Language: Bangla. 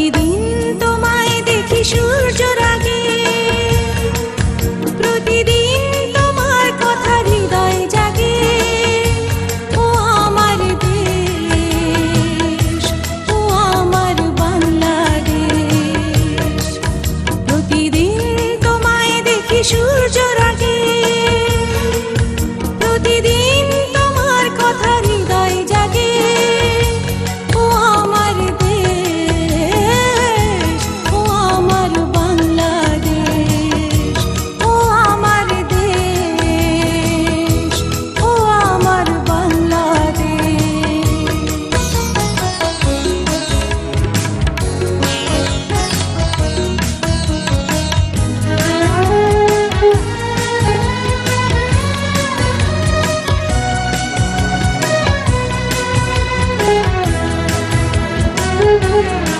প্রতিদিন তোমায় দেখি সূর্য রাগে। প্রতিদিন তোমার কথা হৃদয় জাগে। ও আমার দেশ, ও আমার বাংলাদেশ। প্রতিদিন তোমায় দেখি সূর্য রাগে।